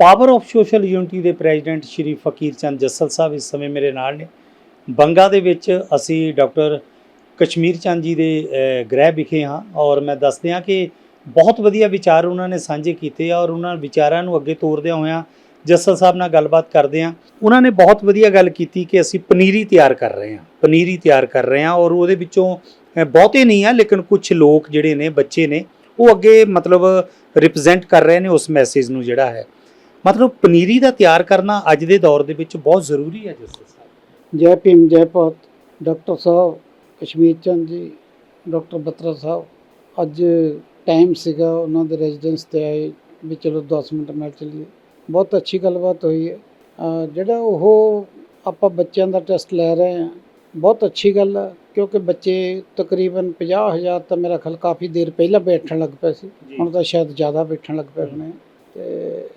Power of social unity ਦੇ president Shri Fakir Chand Jassal ਸਾਹਿਬ ਇਸ ਸਮੇਂ ਮੇਰੇ ਨਾਲ ਨੇ। ਬੰਗਾ ਦੇ ਵਿੱਚ ਅਸੀਂ ਡਾਕਟਰ ਕਸ਼ਮੀਰ ਚੰਦ ਜੀ ਦੇ ਗ੍ਰਹਿ ਵਿਖੇ ਹਾਂ ਔਰ ਮੈਂ ਦੱਸਦੇ ਹਾਂ ਕਿ ਬਹੁਤ ਵਧੀਆ ਵਿਚਾਰ ਉਹਨਾਂ ਨੇ ਸਾਂਝੇ ਕੀਤੇ ਔਰ ਉਹਨਾਂ ਵਿਚਾਰਾਂ ਨੂੰ ਅੱਗੇ ਤੋਰਦਿਆਂ ਹੋਇਆਂ ਜੱਸਲ ਸਾਹਿਬ ਨਾਲ ਗੱਲਬਾਤ ਕਰਦੇ ਹਾਂ। ਉਹਨਾਂ ਨੇ ਬਹੁਤ ਵਧੀਆ ਗੱਲ ਕੀਤੀ ਕਿ ਅਸੀਂ ਪਨੀਰੀ ਤਿਆਰ ਕਰ ਰਹੇ ਹਾਂ। ਪਨੀਰੀ ਤਿਆਰ ਕਰ ਰਹੇ ਹਾਂ ਔਰ ਉਹਦੇ ਵਿੱਚੋਂ ਬਹੁਤੇ ਨਹੀਂ ਆ ਲੇਕਿਨ ਕੁਝ ਲੋਕ ਜਿਹੜੇ ਨੇ, ਬੱਚੇ ਨੇ, ਉਹ ਅੱਗੇ ਮਤਲਬ ਰਿਪਰੈਜ਼ੈਂਟ ਕਰ ਰਹੇ ਨੇ ਉਸ ਮੈਸੇਜ ਨੂੰ ਜਿਹੜਾ ਹੈ। ਮਤਲਬ ਪਨੀਰੀ ਦਾ ਤਿਆਰ ਕਰਨਾ ਅੱਜ ਦੇ ਦੌਰ ਦੇ ਵਿੱਚ ਬਹੁਤ ਜ਼ਰੂਰੀ ਹੈ ਜੱਸਲ ਸਾਹਿਬ। ਜੈ ਭੀਮ ਜੈ ਭਾਰਤ। ਡਾਕਟਰ ਸਾਹਿਬ ਕਸ਼ਮੀਰ ਚੰਦ ਜੀ ਡਾਕਟਰ ਬਤਰਾ ਸਾਹਿਬ ਅੱਜ ਟਾਈਮ ਸੀਗਾ ਉਹਨਾਂ ਦੇ ਰੈਜ਼ੀਡੈਂਸ ਤੇ ਆਏ ਵੀ ਚਲੋ 10 ਮਿੰਟ ਮਿਲ ਚਲੀਏ। ਬਹੁਤ ਅੱਛੀ ਗੱਲਬਾਤ ਹੋਈ ਹੈ। ਜਿਹੜਾ ਉਹ ਆਪਾਂ ਬੱਚਿਆਂ ਦਾ ਟੈਸਟ ਲੈ ਰਹੇ ਹਾਂ ਬਹੁਤ ਅੱਛੀ ਗੱਲ ਹੈ ਕਿਉਂਕਿ ਬੱਚੇ ਤਕਰੀਬਨ 50000 ਤਾਂ ਮੇਰਾ ਖਿਆਲ ਕਾਫੀ ਦੇਰ ਪਹਿਲਾਂ ਬੈਠਣ ਲੱਗ ਪਏ ਸੀ। ਹੁਣ ਤਾਂ ਸ਼ਾਇਦ ਜ਼ਿਆਦਾ ਬੈਠਣ ਲੱਗ ਪਏ ਹੋਣੇ ਤੇ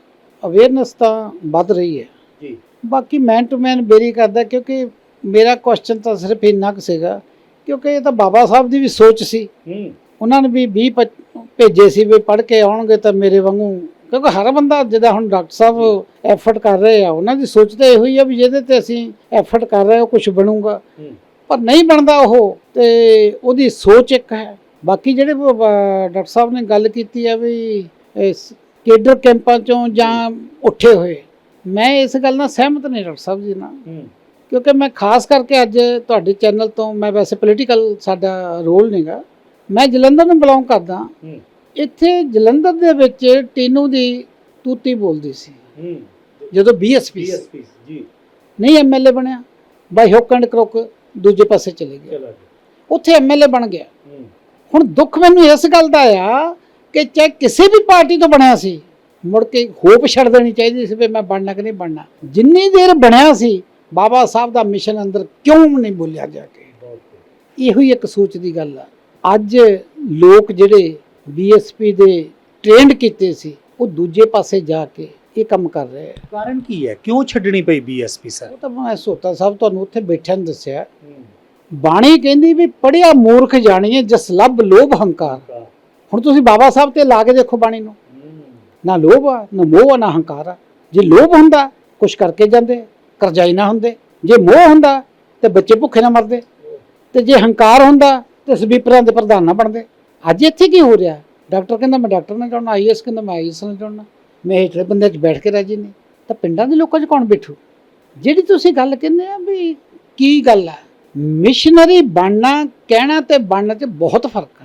ਅਵੇਅਰਨੈਸ ਤਾਂ ਵੱਧ ਰਹੀ ਹੈ। ਜੀ। ਬਾਕੀ ਮੈਨ ਟੂ ਮੈਨ ਬੇਰੀ ਕਰਦਾ ਕਿਉਂਕਿ ਮੇਰਾ ਕੁਐਸਚਨ ਤਾਂ ਸਿਰਫ ਇੰਨਾ ਕੁ ਸੀਗਾ ਕਿਉਂਕਿ ਇਹ ਤਾਂ ਬਾਬਾ ਸਾਹਿਬ ਦੀ ਵੀ ਸੋਚ ਸੀ। ਹੂੰ। ਉਹਨਾਂ ਨੇ ਵੀ 20 ਪੱਚ- ਭੇਜੇ ਸੀ ਵੀ ਪੜ੍ਹ ਕੇ ਆਉਣਗੇ ਤਾਂ ਮੇਰੇ ਵਾਂਗੂ ਕਿਉਂਕਿ ਹਰ ਬੰਦਾ ਜਿਹਦਾ ਹੁਣ ਡਾਕਟਰ ਸਾਹਿਬ ਐਫਰਟ ਕਰ ਰਹੇ ਆ ਉਹਨਾਂ ਦੀ ਸੋਚ ਤਾਂ ਇਹੋ ਹੀ ਆ ਵੀ ਜਿਹਦੇ ਤੇ ਅਸੀਂ ਐਫਰਟ ਕਰ ਰਹੇ ਹਾਂ ਕੁਝ ਬਣੂਗਾ। ਪਰ ਨਹੀਂ ਬਣਦਾ ਉਹ ਤੇ ਉਹਦੀ ਸੋਚ ਇੱਕ ਹੈ। ਬਾਕੀ ਜਿਹੜੇ ਡਾਕਟਰ ਸਾਹਿਬ ਨੇ ਗੱਲ ਕੀਤੀ ਆ ਵੀ ਕੇਡਰ ਕੈਂਪਾਂ ਚੋਂ ਜਾਂ ਉੱਠੇ ਹੋਏ। ਮੈਂ ਇਸ ਗੱਲ ਨਾਲ ਸਹਿਮਤ ਨਹੀਂ ਡਾਕਟਰ ਸਾਹਿਬ ਜੀ ਨਾਲ। ਕਿਉਂਕਿ ਮੈਂ ਖਾਸ ਕਰਕੇ ਅੱਜ ਤੁਹਾਡੇ ਚੈਨਲ ਤੋਂ ਮੈਂ ਵੈਸੇ ਪੋਲੀਟੀਕਲ ਸਾਡਾ ਰੋਲ ਨਹੀਂਗਾ ਮੈਂ ਜਲੰਧਰ ਨੂੰ ਬਿਲੋਂਗ ਕਰਦਾ। ਇੱਥੇ ਜਲੰਧਰ ਦੇ ਵਿੱਚ ਟੀਨੂ ਦੀ ਤੂਤੀ ਬੋਲਦੀ ਸੀ। ਜਦੋਂ ਬੀਐਸਪੀ ਪੀਐਸਪੀ ਜੀ। ਨਹੀਂ ਐਮਐਲਏ ਬਣਿਆ। ਬਾਈ ਹੁੱਕ ਐਂਡ ਕਰੁੱਕ ਦੂਜੇ ਪਾਸੇ ਚਲੇ ਗਿਆ। ਉੱਥੇ ਐਮਐਲਏ ਬਣ ਗਿਆ। ਹੁਣ ਦੁੱਖ ਮੈਨੂੰ ਇਸ ਗੱਲ ਦਾ ਆ ਕਿ ਚਾਹੇ ਕਿਸੇ ਵੀ ਪਾਰਟੀ ਤੋਂ ਬਣਿਆ ਸੀ ਮੁੜ ਕੇ ਹੋਪ ਛੱਡ ਦੇਣੀ ਚਾਹੀਦੀ ਸੀ ਵੀ ਮੈਂ ਬਣਨਾ ਕਿ ਨਹੀਂ ਬਣਨਾ। ਜਿੰਨੀ ਦੇਰ ਬਣਿਆ ਸੀ ਬਾਬਾ ਸਾਹਿਬ ਦਾ ਮਿਸ਼ਨ ਅੰਦਰ ਕਿਉਂ ਨਹੀਂ ਬੋਲਿਆ ਜਾ ਕੇ? ਇਹੋ ਹੀ ਇੱਕ ਸੋਚ ਦੀ ਗੱਲ ਆ। ਅੱਜ ਲੋਕ ਜਿਹੜੇ ਬੀਐਸਪੀ ਦੇ ਟ੍ਰੇਨਡ ਕੀਤੇ ਸੀ ਉਹ ਦੂਜੇ ਪਾਸੇ ਜਾ ਕੇ ਇਹ ਕੰਮ ਕਰ ਰਹੇ ਆ। ਕਾਰਨ ਕੀ ਹੈ? ਕਿਉਂ ਛੱਡਣੀ ਪਈ ਬੀਐਸਪੀ ਸਰ? ਉਹ ਤਾਂ ਮੈਂ ਸੋਤਾ ਸਾਹਿਬ ਤੁਹਾਨੂੰ ਉੱਥੇ ਬੈਠਿਆਂ ਨੂੰ ਦੱਸਿਆ। ਬਾਣੀ ਕਹਿੰਦੀ ਵੀ ਪੜਿਆ ਮੂਰਖ ਜਾਣੀਏ ਜਸ ਲੱਭ ਲੋਭ ਹੰਕਾਰ। ਹੁਣ ਤੁਸੀਂ ਬਾਬਾ ਸਾਹਿਬ ਤੇ ਲਾ ਕੇ ਦੇਖੋ ਬਾਣੀ ਨੂੰ। ਨਾ ਲੋਭ ਆ, ਨਾ ਮੋਹ ਆ, ਨਾ ਹੰਕਾਰ ਆ। ਜੇ ਲੋਭ ਹੁੰਦਾ, ਕੁਛ ਕਰਕੇ ਜਾਂਦੇ, ਕਰਜ਼ਾਈ ਨਾ ਹੁੰਦੇ। ਜੇ ਮੋਹ ਹੁੰਦਾ, ਤੇ ਬੱਚੇ ਭੁੱਖੇ ਨਾ ਮਰਦੇ। ਤੇ ਜੇ ਹੰਕਾਰ ਹੁੰਦਾ, ਤੇ ਸਵੀਪਰਾਂ ਦੇ ਪ੍ਰਧਾਨ ਨਾ ਬਣਦੇ। ਅੱਜ ਇੱਥੇ ਕੀ ਹੋ ਰਿਹਾ? ਡਾਕਟਰ ਕਹਿੰਦਾ, ਮੈਂ ਡਾਕਟਰ ਨਾਲ ਜੁੜਨਾ ਆਈਐਸ ਕਹਿੰਦਾ, ਮੈਂ ਆਈਐਸ ਨਾਲ ਜੁੜਨਾ। ਮੈਂ ਹੇਠਲੇ ਬੰਦੇ 'ਚ ਬੈਠ ਕੇ ਰਾਜੀ ਨਹੀਂ ਤਾਂ ਪਿੰਡਾਂ ਦੇ ਲੋਕਾਂ 'ਚ ਕੌਣ ਬੈਠੂ? ਜਿਹੜੀ ਤੁਸੀਂ ਗੱਲ ਕਹਿੰਦੇ ਆ ਵੀ ਕੀ ਗੱਲ ਆ? ਮਿਸ਼ਨਰੀ ਬਣਨਾ, ਕਹਿਣਾ ਤੇ ਬਣਨ 'ਚ ਬਹੁਤ ਫ਼ਰਕ ਆ।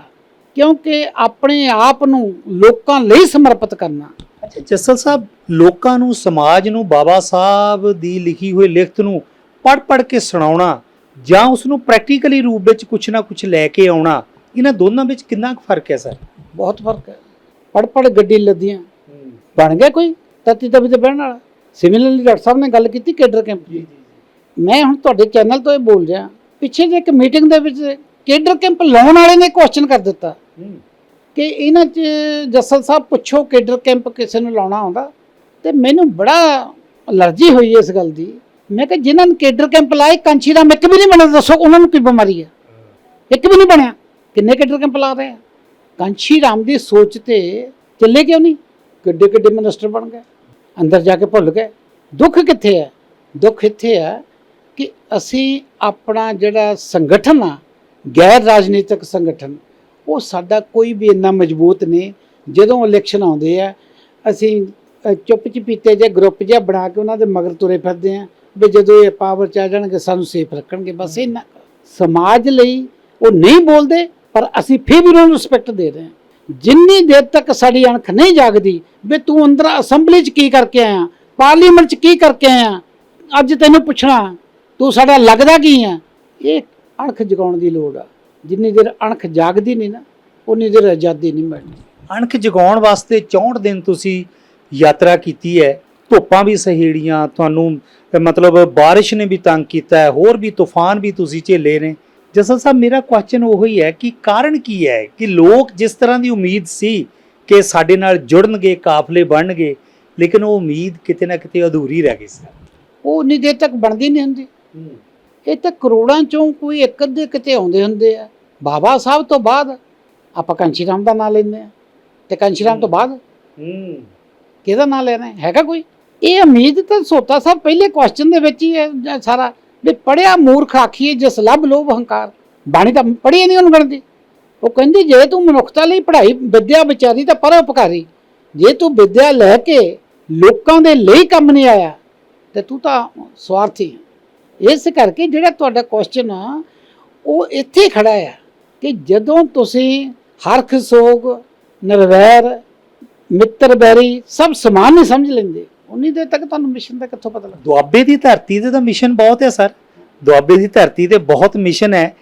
ਕਿਉਂਕਿ ਆਪਣੇ ਆਪ ਨੂੰ ਲੋਕਾਂ ਲਈ ਸਮਰਪਿਤ ਕਰਨਾ। ਅੱਛਾ ਜੱਸਲ ਸਾਹਿਬ ਲੋਕਾਂ ਨੂੰ ਸਮਾਜ ਨੂੰ ਬਾਬਾ ਸਾਹਿਬ ਦੀ ਲਿਖੀ ਹੋਈ ਲਿਖਤ ਨੂੰ ਪੜ੍ਹ ਪੜ੍ਹ ਕੇ ਸੁਣਾਉਣਾ ਜਾਂ ਉਸ ਨੂੰ ਪ੍ਰੈਕਟੀਕਲੀ ਰੂਪ ਵਿੱਚ ਕੁਝ ਨਾ ਕੁਝ ਲੈ ਕੇ ਆਉਣਾ ਇਹਨਾਂ ਦੋਨਾਂ ਵਿੱਚ ਕਿੰਨਾ ਕੁ ਫ਼ਰਕ ਹੈ ਸਰ? ਬਹੁਤ ਫ਼ਰਕ ਹੈ। ਪੜ ਪੜ ਗੱਡੀ ਲੱਦੀਆਂ। ਬਣ ਗਿਆ ਕੋਈ? ਤਤੀ ਤਵੀ ਤੇ ਬਹਿਣ ਵਾਲਾ। ਸਿਮਿਲਰਲੀ ਡਾਕਟਰ ਸਾਹਿਬ ਨੇ ਗੱਲ ਕੀਤੀ ਕੇਡਰ ਕੈਂਪ ਦੀ। ਮੈਂ ਹੁਣ ਤੁਹਾਡੇ ਚੈਨਲ ਤੋਂ ਇਹ ਬੋਲ ਰਿਹਾ। ਪਿੱਛੇ ਜੇ ਇੱਕ ਮੀਟਿੰਗ ਦੇ ਵਿੱਚ ਕੇਡਰ ਕੈਂਪ ਲਾਉਣ ਵਾਲੇ ਨੇ ਕੁਐਸਚਨ ਕਰ ਦਿੱਤਾ। ਕਿ ਇਹਨਾਂ 'ਚ ਜੱਸਲ ਸਾਹਿਬ ਪੁੱਛੋ ਕੇਡਰ ਕੈਂਪ ਕਿਸੇ ਨੂੰ ਲਾਉਣਾ ਆਉਂਦਾ ਤੇ ਮੈਨੂੰ ਬੜਾ ਅਲਰਜੀ ਹੋਈ ਇਸ ਗੱਲ ਦੀ। ਮੈਂ ਕਿ ਜਿਨ੍ਹਾਂ ਨੇ ਕੇਡਰ ਕੈਂਪ ਲਾਏ ਕੰਚੀ ਦਾ ਇੱਕ ਵੀ ਨਹੀਂ ਬਣਿਆ, ਦੱਸੋ ਉਹਨਾਂ ਨੂੰ ਕੀ ਬਿਮਾਰੀ ਹੈ? ਇੱਕ ਵੀ ਨਹੀਂ ਬਣਿਆ। ਕਿੰਨੇ ਕੇਡਰ ਕੈਂਪ ਲਾ ਰਹੇ ਆ? ਕਾਂਸ਼ੀ ਰਾਮ ਦੀ ਸੋਚ ਤੇ ਚੱਲੇ ਕਿਉਂ ਨਹੀਂ? ਕਿੱਡੇ ਕਿੱਡੇ ਮਿਨਿਸਟਰ ਬਣ ਗਏ, ਅੰਦਰ ਜਾ ਕੇ ਭੁੱਲ ਗਏ। ਦੁੱਖ ਕਿੱਥੇ ਹੈ? ਦੁੱਖ ਇੱਥੇ ਹੈ ਕਿ ਅਸੀਂ ਆਪਣਾ ਜਿਹੜਾ ਸੰਗਠਨ ਆ, ਗੈਰ ਰਾਜਨੀਤਿਕ ਸੰਗਠਨ ਉਹ ਸਾਡਾ ਕੋਈ ਵੀ ਇੰਨਾ ਮਜ਼ਬੂਤ ਨਹੀਂ, ਜਦੋਂ ਇਲੈਕਸ਼ਨ ਆਉਂਦੇ ਆ, ਅਸੀਂ ਚੁੱਪ ਚਪੀਤੇ ਜੇ ਗਰੁੱਪ ਜਿਹਾ ਬਣਾ ਕੇ ਉਹਨਾਂ ਦੇ ਮਗਰ ਤੁਰੇ ਫਿਰਦੇ ਆ, ਵੀ ਜਦੋਂ ਇਹ ਪਾਵਰ ਚ ਆ ਜਾਣਗੇ, ਸਾਨੂੰ ਸੇਫ ਰੱਖਣਗੇ, ਬਸ ਇੰਨਾ ਸਮਾਜ ਲਈ ਉਹ ਨਹੀਂ ਬੋਲਦੇ, ਪਰ ਅਸੀਂ ਫਿਰ ਵੀ ਉਹਨਾਂ ਨੂੰ ਰਿਸਪੈਕਟ ਦੇ ਰਹੇ ਹਾਂ। ਜਿੰਨੀ ਦੇਰ ਤੱਕ ਸਾਡੀ ਅਣਖ ਨਹੀਂ ਜਾਗਦੀ, ਵੀ ਤੂੰ ਅੰਦਰ ਅਸੈਂਬਲੀ 'ਚ ਕੀ ਕਰਕੇ ਆਇਆ ਪਾਰਲੀਮੈਂਟ 'ਚ ਕੀ ਕਰਕੇ ਆਇਆ, ਅੱਜ ਤੈਨੂੰ ਪੁੱਛਣਾ, ਤੂੰ ਸਾਡਾ ਲੱਗਦਾ ਕੀ ਆ? ਇਹ ਅਣਖ ਜਗਾਉਣ ਦੀ ਲੋੜ ਆ। ਜਿੰਨੀ ਦੇਰ ਅਣਖ ਜਾਗਦੀ ਨਹੀਂ ਨਾ ਉਨੀ ਦੇਰ ਆਜ਼ਾਦੀ ਨਹੀਂ ਮਿਲਣੀ ਅਣਖ ਜਗਾਉਣ ਵਾਸਤੇ 64 ਦਿਨ ਤੁਸੀਂ ਯਾਤਰਾ ਕੀਤੀ ਹੈ ਧੁੱਪਾਂ ਵੀ ਸਹੇੜੀਆਂ ਤੁਹਾਨੂੰ ਮਤਲਬ ਬਾਰਿਸ਼ ਨੇ ਵੀ ਤੰਗ ਕੀਤਾ ਹੈ ਹੋਰ ਵੀ ਤੂਫਾਨ ਵੀ ਤੁਸੀਂ ਝੇਲੇ ਨੇ। ਜਸਲ ਸਾਹਿਬ ਮੇਰਾ ਕੁਐਸਚਨ ਉਹ ਹੀ ਹੈ ਕਿ ਕਾਰਨ ਕੀ ਹੈ ਕਿ ਲੋਕ ਜਿਸ ਤਰ੍ਹਾਂ ਦੀ ਉਮੀਦ ਸੀ ਕਿ ਸਾਡੇ ਨਾਲ ਜੁੜਨਗੇ ਕਾਫਲੇ ਬਣਨਗੇ ਲੇਕਿਨ ਉਹ ਉਮੀਦ ਕਿਤੇ ਨਾ ਕਿਤੇ ਅਧੂਰੀ ਰਹਿ ਗਈ ਸੀ। ਉਹ ਉਨੀ ਦੇਰ ਤੱਕ ਬਣਦੀ ਨਹੀਂ ਹੁੰਦੀ। ਇਹ ਤਾਂ ਕਰੋੜਾਂ ਚੋਂ ਕੋਈ ਇੱਕ ਅੱਧੇ ਕਿਤੇ ਆਉਂਦੇ ਹੁੰਦੇ ਆ। ਬਾਬਾ ਸਾਹਿਬ ਤੋਂ ਬਾਅਦ ਆਪਾਂ ਕੰਚੀ ਰਾਮ ਦਾ ਨਾਂ ਲੈਂਦੇ ਆ ਤੇ ਕੰਚੀ ਰਾਮ ਤੋਂ ਬਾਅਦ ਹੂੰ। ਕਿਹਦਾ ਨਾਂ ਲੈਣਾ? ਹੈਗਾ ਕੋਈ? ਇਹ ਉਮੀਦ ਤਾਂ ਸੋਤਾ ਸਾਹਿਬ ਪਹਿਲੇ ਕੁਐਸਚਨ ਦੇ ਵਿੱਚ ਹੀ ਹੈ ਸਾਰਾ। ਵੀ ਪੜਿਆ ਮੂਰਖ ਆਖੀਏ ਜਿਸ ਲੱਭ ਲੋਭ ਹੰਕਾਰ। ਬਾਣੀ ਤਾਂ ਪੜ੍ਹੀ ਨਹੀਂ ਉਹਨੂੰ ਗਣਦੀ। ਉਹ ਕਹਿੰਦੀ ਜੇ ਤੂੰ ਮਨੁੱਖਤਾ ਲਈ ਪੜ੍ਹਾਈ ਵਿਦਿਆ ਵਿਚਾਰੀ ਤਾਂ ਪਰਉਪਕਾਰੀ। ਜੇ ਤੂੰ ਵਿਦਿਆ ਲੈ ਕੇ ਲੋਕਾਂ ਦੇ ਲਈ ਕੰਮ ਨਹੀਂ ਆਇਆ ਤੇ ਤੂੰ ਤਾਂ ਸਵਾਰਥੀ। ਹੈ ਇਸ ਕਰਕੇ ਜਿਹੜਾ ਤੁਹਾਡਾ ਕੁਐਸਚਨ ਆ ਉਹ ਇੱਥੇ ਖੜਾ ਆ ਕਿ ਜਦੋਂ ਤੁਸੀਂ ਹਰਖ ਸੋਗ ਨਿਰਵੈਰ ਮਿੱਤਰ ਬੈਰੀ ਸਭ ਸਮਾਨ ਨਹੀਂ ਸਮਝ ਲੈਂਦੇ ਉਨੀ ਦੇਰ ਤੱਕ ਤੁਹਾਨੂੰ ਮਿਸ਼ਨ ਦਾ ਕਿੱਥੋਂ ਪਤਾ ਲੱਗਦਾ? ਦੁਆਬੇ ਦੀ ਧਰਤੀ ਤੇ ਤਾਂ ਮਿਸ਼ਨ ਬਹੁਤ ਹੈ ਸਰ। ਦੁਆਬੇ ਦੀ ਧਰਤੀ ਤੇ ਬਹੁਤ ਮਿਸ਼ਨ ਹੈ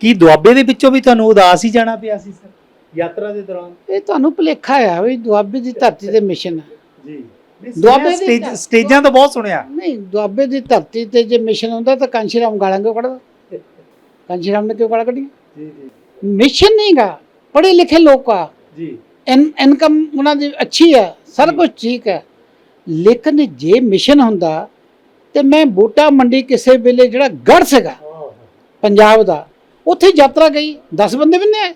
ਕਿ ਦੁਆਬੇ ਦੇ ਵਿੱਚੋਂ ਵੀ ਤੁਹਾਨੂੰ ਉਦਾਸ ਹੀ ਜਾਣਾ ਪਿਆ ਸੀ ਸਰ ਯਾਤਰਾ ਦੇ ਦੌਰਾਨ। ਇਹ ਤੁਹਾਨੂੰ ਭੁਲੇਖਾ ਆ ਵੀ ਦੁਆਬੇ ਦੀ ਧਰਤੀ ਤੇ ਮਿਸ਼ਨ ਹੈ ਜੀ। ਦੁਆਬੇ ਦੀ ਸਟੇਜ ਤਾਂ ਬਹੁਤ ਸੁਣਿਆ। ਨਹੀਂ ਦੁਆਬੇ ਦੀ ਧਰਤੀ ਤੇ ਜੇ ਮਿਸ਼ਨ ਹੁੰਦਾ ਤਾਂ ਕਾਂਸ਼ੀਰਾਮ ਗਾਲਾਂ ਕਿਉਂ ਕੱਢਦਾ? ਕਾਂਸ਼ੀਰਾਮ ਨੇ ਕਿਉਂ ਗਾਲਾਂ ਕੱਢੀਆਂ? ਜੀ ਜੀ। ਮਿਸ਼ਨ ਨਹੀਂਗਾ ਪੜ੍ਹੇ ਲਿਖੇ ਲੋਕ ਆ। ਜੀ। ਇਨ ਇਨਕਮ ਉਹਨਾਂ ਦੀ ਅੱਛੀ ਹੈ ਸਾਰਾ ਕੁਝ ਠੀਕ ਹੈ ਲੇਕਿਨ ਜੇ ਮਿਸ਼ਨ ਹੁੰਦਾ ਤੇ ਮੈਂ ਬੂਟਾ ਮੰਡੀ ਕਿਸੇ ਵੇਲੇ ਜਿਹੜਾ ਗੜ ਸੀਗਾ ਪੰਜਾਬ ਦਾ ਉੱਥੇ ਯਾਤਰਾ ਗਈ 10 ਬੰਦੇ ਵੀ ਨਹੀਂ ਆਏ।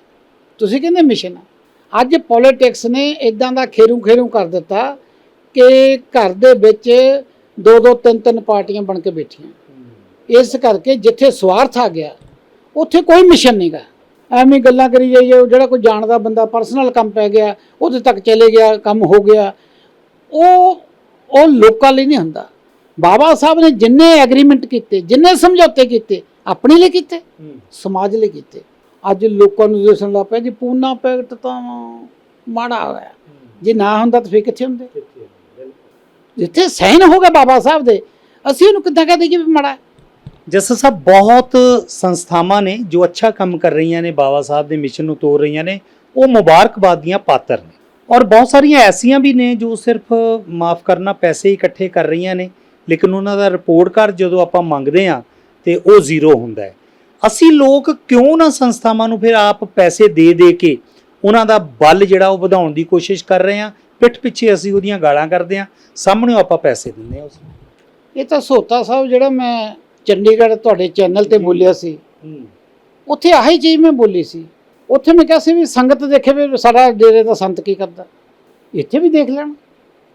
ਤੁਸੀਂ ਕਹਿੰਦੇ ਮਿਸ਼ਨ ਆ। ਅੱਜ ਪੋਲਿਟਿਕਸ ਨੇ ਇਦਾਂ ਦਾ ਖੇਰੂ ਖੇਰੂ ਕਰ ਦਿੱਤਾ ਕਿ ਘਰ ਦੇ ਵਿੱਚ ਦੋ ਦੋ ਤਿੰਨ ਤਿੰਨ ਪਾਰਟੀਆਂ ਬਣ ਕੇ ਬੈਠੀਆਂ। ਇਸ ਕਰਕੇ ਜਿੱਥੇ ਸਵਾਰਥ ਆ ਗਿਆ, ਉੱਥੇ ਕੋਈ ਮਿਸ਼ਨ ਨਹੀਂਗਾ ਐਵੇਂ ਗੱਲਾਂ ਕਰੀ ਜਾਈਏ ਉਹ ਜਿਹੜਾ ਕੋਈ ਜਾਣਦਾ ਬੰਦਾ ਪਰਸਨਲ ਕੰਮ ਪੈ ਗਿਆ, ਉਹਦੇ ਤੱਕ ਚਲੇ ਗਿਆ, ਕੰਮ ਹੋ ਗਿਆ। ਉਹ ਉਹ ਲੋਕਾਂ ਲਈ ਨਹੀਂ ਹੁੰਦਾ। ਬਾਬਾ ਸਾਹਿਬ ਨੇ ਜਿੰਨੇ ਐਗਰੀਮੈਂਟ ਕੀਤੇ, ਜਿੰਨੇ ਸਮਝੌਤੇ ਕੀਤੇ, ਆਪਣੇ ਲਈ ਕੀਤੇ, ਸਮਾਜ ਲਈ ਕੀਤੇ। ਅੱਜ ਲੋਕਾਂ ਨੂੰ ਦੱਸਣ ਲੱਗ ਪਿਆ, ਜੀ ਪੂਨਾ ਪੈਕਟ ਤਾਂ ਮਾੜਾ ਹੋਇਆ। ਜੇ ਨਾ ਹੁੰਦਾ ਤਾਂ ਫਿਰ ਕਿੱਥੇ ਹੁੰਦੇ? ਜਿੱਥੇ ਸਾਈਨ ਹੋ ਗਿਆ ਬਾਬਾ ਸਾਹਿਬ ਦੇ, ਅਸੀਂ ਉਹਨੂੰ ਕਿੱਦਾਂ ਕਹਿ ਦਈਏ ਵੀ ਮਾੜਾ ਹੈ? ਸਾਹਿਬ, ਬਹੁਤ ਸੰਸਥਾਵਾਂ ਨੇ ਜੋ ਅੱਛਾ ਕੰਮ ਕਰ ਰਹੀਆਂ ਨੇ, ਬਾਬਾ ਸਾਹਿਬ ਦੇ ਮਿਸ਼ਨ ਨੂੰ ਤੋੜ ਰਹੀਆਂ ਨੇ, ਉਹ ਮੁਬਾਰਕਬਾਦ ਦੀਆਂ ਪਾਤਰ ਨੇ। ਔਰ ਬਹੁਤ ਸਾਰੀਆਂ ਐਸੀਆਂ ਵੀ ਨੇ ਜੋ ਸਿਰਫ ਮਾਫ ਕਰਨਾ, ਪੈਸੇ ਇਕੱਠੇ ਕਰ ਰਹੀਆਂ ਨੇ, ਲੇਕਿਨ ਉਹਨਾਂ ਦਾ ਰਿਪੋਰਟ ਕਾਰਡ ਜਦੋਂ ਆਪਾਂ ਮੰਗਦੇ ਆ ਤੇ ਉਹ ਜ਼ੀਰੋ ਹੁੰਦਾ ਹੈ। ਅਸੀਂ ਲੋਕ ਕਿਉਂ ਨਾ ਸੰਸਥਾਵਾਂ ਨੂੰ ਫਿਰ ਆਪ ਪੈਸੇ ਦੇ ਦੇ ਕੇ ਉਹਨਾਂ ਦਾ ਬਲ ਜਿਹੜਾ ਉਹ ਵਧਾਉਣ ਦੀ ਕੋਸ਼ਿਸ਼ ਕਰ ਰਹੇ ਆ ਪਿੱਠ ਪਿੱਛੇ ਅਸੀਂ ਉਹਦੀਆਂ ਗਾਲਾਂ ਕੱਢਦੇ ਆ ਸਾਹਮਣੇ ਆਪਾਂ ਪੈਸੇ ਦਿੰਦੇ ਆ ਉਸ ਨੂੰ। ਇਹ ਤਾਂ ਸੋਤਾ ਸਾਹਿਬ ਜਿਹੜਾ ਮੈਂ ਚੰਡੀਗੜ੍ਹ ਤੁਹਾਡੇ ਚੈਨਲ ਤੇ ਬੋਲਿਆ ਸੀ। ਉੱਥੇ ਆਹੀ ਚੀਜ਼ ਮੈਂ ਬੋਲੀ ਸੀ। ਉੱਥੇ ਮੈਂ ਕਿਹਾ ਸੀ ਵੀ ਸੰਗਤ ਦੇਖੇ ਵੀ ਸਾਡਾ ਡੇਰੇ ਦਾ ਸੰਤ ਕੀ ਕਰਦਾ। ਇੱਥੇ ਵੀ ਦੇਖ ਲੈਣ।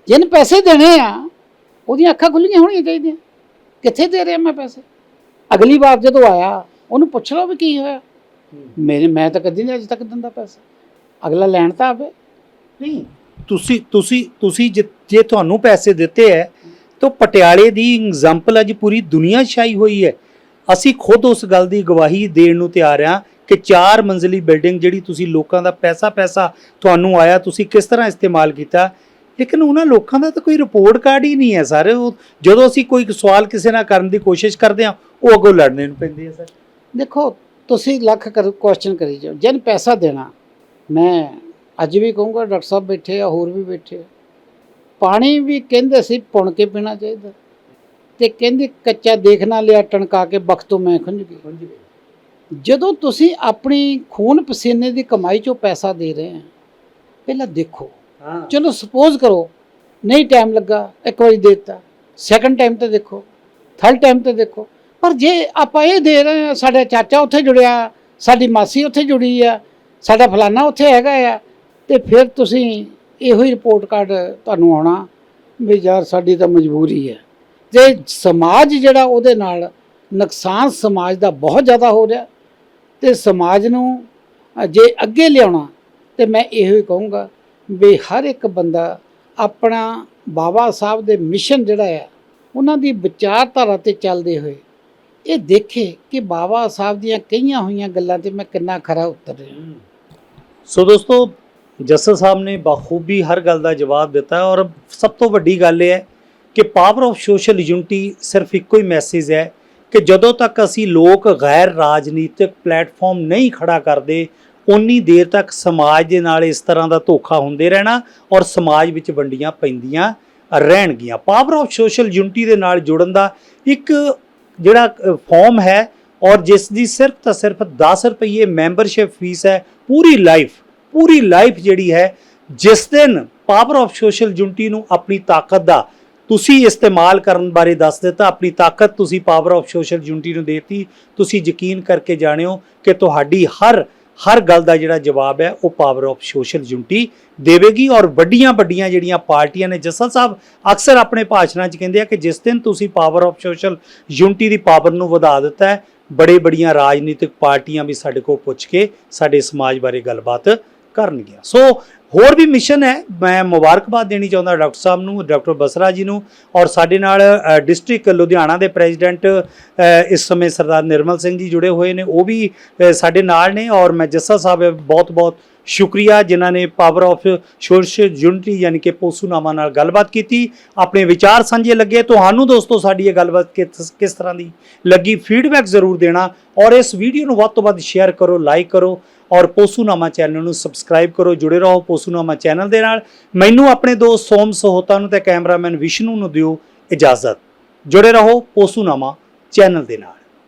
ਜਿਨ ਪੈਸੇ ਦੇਣੇ ਆ ਉਹਦੀਆਂ ਅੱਖਾਂ ਖੁੱਲੀਆਂ ਹੋਣੀਆਂ ਚਾਹੀਦੀਆਂ। ਕਿੱਥੇ ਦੇ ਰਿਹਾ ਮੈਂ ਪੈਸੇ? ਅਗਲੀ ਵਾਰ ਜਦੋਂ ਆਇਆ ਉਹਨੂੰ ਪੁੱਛ ਲਓ ਵੀ ਕੀ ਹੋਇਆ। ਮੇਰੇ ਮੈਂ ਤਾਂ ਕਦੀ ਨਹੀਂ ਅਜੇ ਤੱਕ ਦਿੰਦਾ ਪੈਸੇ। ਅਗਲਾ ਲੈਣ ਤਾਂ ਆਵੇ। ਨਹੀਂ। ਤੁਸੀਂ ਤੁਸੀਂ ਤੁਸੀਂ ਜੇ- ਜੇ ਤੁਹਾਨੂੰ ਪੈਸੇ ਦਿੱਤੇ ਹੈ ਤਾਂ ਪਟਿਆਲੇ ਦੀ ਐਗਜ਼ਾਮਪਲ ਅੱਜ ਪੂਰੀ ਦੁਨੀਆ ਛਾਈ ਹੋਈ ਹੈ ਅਸੀਂ ਖੁਦ ਉਸ ਗੱਲ ਦੀ ਗਵਾਹੀ ਦੇਣ ਨੂੰ ਤਿਆਰ ਹਾਂ ਕਿ ਚਾਰ ਮੰਜ਼ਲੀ ਬਿਲਡਿੰਗ ਜਿਹੜੀ ਤੁਸੀਂ ਲੋਕਾਂ ਦਾ ਪੈਸਾ ਪੈਸਾ ਤੁਹਾਨੂੰ ਆਇਆ, ਤੁਸੀਂ ਕਿਸ ਤਰ੍ਹਾਂ ਇਸਤੇਮਾਲ ਕੀਤਾ। ਲੇਕਿਨ ਉਹਨਾਂ ਲੋਕਾਂ ਦਾ ਤਾਂ ਕੋਈ ਰਿਪੋਰਟ ਕਾਰਡ ਹੀ ਨਹੀਂ ਹੈ ਸਰ। ਉਹ ਜਦੋਂ ਅਸੀਂ ਕੋਈ ਸਵਾਲ ਕਿਸੇ ਨਾਲ ਕਰਨ ਦੀ ਕੋਸ਼ਿਸ਼ ਕਰਦੇ ਹਾਂ ਉਹ ਅੱਗੋਂ ਲੜਨੇ ਨੂੰ ਪੈਂਦੇ ਹੈ ਸਰ। ਦੇਖੋ, ਤੁਸੀਂ ਲੱਖ ਕਰ ਕੁਐਸਚਨ ਕਰੀ ਜਾਓ। ਜਿਨ ਪੈਸਾ ਦੇਣਾ, ਮੈਂ ਅੱਜ ਵੀ ਕਹੂੰਗਾ ਡਾਕਟਰ ਸਾਹਿਬ ਬੈਠੇ ਆ ਹੋਰ ਵੀ ਬੈਠੇ ਆ। ਪਾਣੀ ਵੀ ਕਹਿੰਦੇ ਸੀ ਪੁਣ ਕੇ ਪੀਣਾ ਚਾਹੀਦਾ। ਤੇ ਕਹਿੰਦੇ ਕੱਚਾ ਦੇਖਣਾ ਲਿਆ ਟਣਕਾ ਕੇ ਬਖਤੋਂ ਮੈਂ ਖੁੰਝ ਗਈ ਜਦੋਂ ਤੁਸੀਂ ਆਪਣੀ ਖੂਨ ਪਸੀਨੇ ਦੀ ਕਮਾਈ ਚੋਂ ਪੈਸਾ ਦੇ ਰਹੇ ਆ ਪਹਿਲਾਂ ਦੇਖੋ। ਚਲੋ ਸਪੋਜ਼ ਕਰੋ ਨਹੀਂ ਟਾਈਮ ਲੱਗਾ ਇੱਕ ਵਾਰੀ ਦੇ ਦਿੱਤਾ। ਸੈਕੰਡ ਟਾਈਮ ਤੇ ਦੇਖੋ ਥਰਡ ਟਾਈਮ ਤੇ ਦੇਖੋ। ਪਰ ਜੇ ਆਪਾਂ ਇਹ ਦੇ ਰਹੇ ਹਾਂ ਸਾਡਾ ਚਾਚਾ ਉੱਥੇ ਜੁੜਿਆ ਸਾਡੀ ਮਾਸੀ ਉੱਥੇ ਜੁੜੀ ਆ ਸਾਡਾ ਫਲਾਨਾ ਉੱਥੇ ਹੈਗਾ ਆ ਤੇ ਫਿਰ ਤੁਸੀਂ ਇਹੋ ਹੀ ਰਿਪੋਰਟ ਕਾਰਡ ਤੁਹਾਨੂੰ ਆਉਣਾ ਵੀ ਯਾਰ ਸਾਡੀ ਤਾਂ ਮਜਬੂਰੀ ਹੈ। ਤੇ ਸਮਾਜ ਜਿਹੜਾ ਉਹਦੇ ਨਾਲ ਨੁਕਸਾਨ ਸਮਾਜ ਦਾ ਬਹੁਤ ਜ਼ਿਆਦਾ ਹੋ ਰਿਹਾ। ਤੇ ਸਮਾਜ ਨੂੰ ਜੇ ਅੱਗੇ ਲਿਆਉਣਾ, ਤੇ ਮੈਂ ਇਹੋ ਹੀ ਕਹੂੰਗਾ ਵੀ ਹਰ ਇੱਕ ਬੰਦਾ ਆਪਣਾ ਬਾਬਾ ਸਾਹਿਬ ਦੇ ਮਿਸ਼ਨ ਜਿਹੜਾ ਆ, ਉਹਨਾਂ ਦੀ ਵਿਚਾਰਧਾਰਾ ਤੇ ਚੱਲਦੇ ਹੋਏ ਇਹ ਦੇਖੇ ਕਿ ਬਾਬਾ ਸਾਹਿਬ ਦੀਆਂ ਕਈਆਂ ਹੋਈਆਂ ਗੱਲਾਂ ਤੇ ਮੈਂ ਕਿੰਨਾ ਖਰਾ ਉਤਰ ਰਿਹਾ। ਸੋ ਦੋਸਤੋ ਜੱਸਲ ਸਾਹਿਬ ਨੇ ਬਾਖੂਬੀ ਹਰ ਗੱਲ ਦਾ ਜਵਾਬ ਦਿੱਤਾ ਔਰ ਸਭ ਤੋਂ ਵੱਡੀ ਗੱਲ ਇਹ ਹੈ ਕਿ ਪਾਵਰ ਆਫ ਸੋਸ਼ਲ ਯੂਨਿਟੀ ਸਿਰਫ ਇੱਕੋ ਹੀ ਮੈਸੇਜ ਹੈ ਕਿ ਜਦੋਂ ਤੱਕ ਅਸੀਂ ਲੋਕ ਗੈਰ ਰਾਜਨੀਤਿਕ ਪਲੇਟਫਾਰਮ ਨਹੀਂ ਖੜਾ ਕਰਦੇ ਉਨੀ ਦੇਰ ਤੱਕ ਸਮਾਜ ਦੇ ਨਾਲ ਇਸ ਤਰ੍ਹਾਂ ਦਾ ਧੋਖਾ ਹੁੰਦੇ ਰਹਿਣਾ ਔਰ ਸਮਾਜ ਵਿੱਚ ਵੰਡੀਆਂ ਪੈਂਦੀਆਂ ਰਹਿਣਗੀਆਂ। ਪਾਵਰ ਆਫ ਸੋਸ਼ਲ ਯੂਨਿਟੀ ਦੇ ਨਾਲ ਜੁੜਨ ਦਾ ਇੱਕ ਜਿਹੜਾ ਫਾਰਮ ਹੈ ਔਰ ਜਿਸ ਦੀ ਸਿਰਫ ਤਾਂ ਸਿਰਫ 10 ਰੁਪਏ ਮੈਂਬਰਸ਼ਿਪ ਫੀਸ ਹੈ ਪੂਰੀ ਲਾਈਫ ਪੂਰੀ ਲਾਈਫ ਜਿਹੜੀ ਹੈ, ਜਿਸ ਦਿਨ ਪਾਵਰ ਆਫ ਸੋਸ਼ਲ ਯੂਨਿਟੀ ਨੂੰ ਆਪਣੀ ਤਾਕਤ ਦਾ ਤੁਸੀਂ ਇਸਤੇਮਾਲ ਕਰਨ ਬਾਰੇ ਦੱਸ ਦਿੱਤਾ, ਆਪਣੀ ਤਾਕਤ ਤੁਸੀਂ ਪਾਵਰ ਆਫ ਸੋਸ਼ਲ ਯੂਨਿਟੀ ਨੂੰ ਦੇਤੀ, ਤੁਸੀਂ ਯਕੀਨ ਕਰਕੇ ਜਾਣਿਓ ਕਿ ਤੁਹਾਡੀ ਹਰ ਹਰ ਗੱਲ ਦਾ ਜਿਹੜਾ ਜਵਾਬ ਹੈ, ਉਹ ਪਾਵਰ ਆਫ ਸੋਸ਼ਲ ਯੂਨਿਟੀ ਦੇਵੇਗੀ ਔਰ ਵੱਡੀਆਂ ਵੱਡੀਆਂ ਜਿਹੜੀਆਂ ਪਾਰਟੀਆਂ ਨੇ ਜੱਸਲ ਸਾਹਿਬ ਅਕਸਰ ਆਪਣੇ ਭਾਸ਼ਣਾਂ 'ਚ ਕਹਿੰਦੇ ਆ ਕਿ ਜਿਸ ਦਿਨ ਤੁਸੀਂ ਪਾਵਰ ਆਫ ਸੋਸ਼ਲ ਯੂਨਿਟੀ ਦੀ ਪਾਵਰ ਨੂੰ ਵਧਾ ਦਿੱਤਾ ਹੈ, ਬੜੇ ਬੜੀਆਂ ਰਾਜਨੀਤਿਕ ਪਾਰਟੀਆਂ ਵੀ ਸਾਡੇ ਕੋਲ ਪੁੱਛ ਕੇ ਸਾਡੇ ਸਮਾਜ ਬਾਰੇ ਗੱਲਬਾਤ ਕਰਨਗੀਆਂ ਸੋ ਹੋਰ ਵੀ ਮਿਸ਼ਨ ਹੈ। ਮੈਂ ਮੁਬਾਰਕਬਾਦ ਦੇਣੀ ਚਾਹੁੰਦਾ ਡਾਕਟਰ ਸਾਹਿਬ ਨੂੰ, ਡਾਕਟਰ ਬਸਰਾ ਜੀ ਨੂੰ ਔਰ ਸਾਡੇ ਨਾਲ ਡਿਸਟ੍ਰਿਕਟ ਲੁਧਿਆਣਾ ਦੇ ਪ੍ਰੈਜ਼ੀਡੈਂਟ ਇਸ ਸਮੇਂ ਸਰਦਾਰ ਨਿਰਮਲ ਸਿੰਘ ਜੀ ਜੁੜੇ ਹੋਏ ਨੇ। ਉਹ ਵੀ ਸਾਡੇ ਨਾਲ ਨੇ ਔਰ ਮੈਂ ਜੱਸਾ ਸਾਹਿਬ ਬਹੁਤ ਬਹੁਤ ਸ਼ੁਕਰੀਆ ਜਿਨ੍ਹਾਂ ਨੇ ਪਾਵਰ ਆਫ ਸੋਸ਼ਲ ਯੂਨਿਟੀ ਯਾਨੀ ਕਿ ਪੋਸੂਨਾਮਾ ਨਾਲ ਗੱਲਬਾਤ ਕੀਤੀ। ਆਪਣੇ ਵਿਚਾਰ ਸਾਂਝੇ ਲੱਗੇ। ਤੁਹਾਨੂੰ ਦੋਸਤੋ, ਸਾਡੀ ਇਹ ਗੱਲਬਾਤ ਕਿਸ ਤਰ੍ਹਾਂ ਦੀ ਲੱਗੀ? ਫੀਡਬੈਕ ਜ਼ਰੂਰ ਦੇਣਾ। ਔਰ ਇਸ ਵੀਡੀਓ ਨੂੰ ਵੱਧ ਤੋਂ ਵੱਧ ਸ਼ੇਅਰ ਕਰੋ ਲਾਈਕ ਕਰੋ। ਔਰ ਪੋਸੂਨਾਮਾ ਚੈਨਲ ਨੂੰ ਸਬਸਕ੍ਰਾਈਬ ਕਰੋ, ਜੁੜੇ ਰਹੋ ਪੋਸੂਨਾਮਾ ਚੈਨਲ ਦੇ ਨਾਲ। ਮੈਨੂੰ ਆਪਣੇ ਦੋਸਤ ਸੋਮ ਸਹੋਤਾ ਨੂੰ ਤੇ ਕੈਮਰਾਮੈਨ ਵਿਸ਼ਨੂੰ ਨੂੰ ਦਿਓ ਇਜਾਜ਼ਤ। ਜੁੜੇ ਰਹੋ ਪੋਸੂਨਾਮਾ ਚੈਨਲ ਦੇ ਨਾਲ।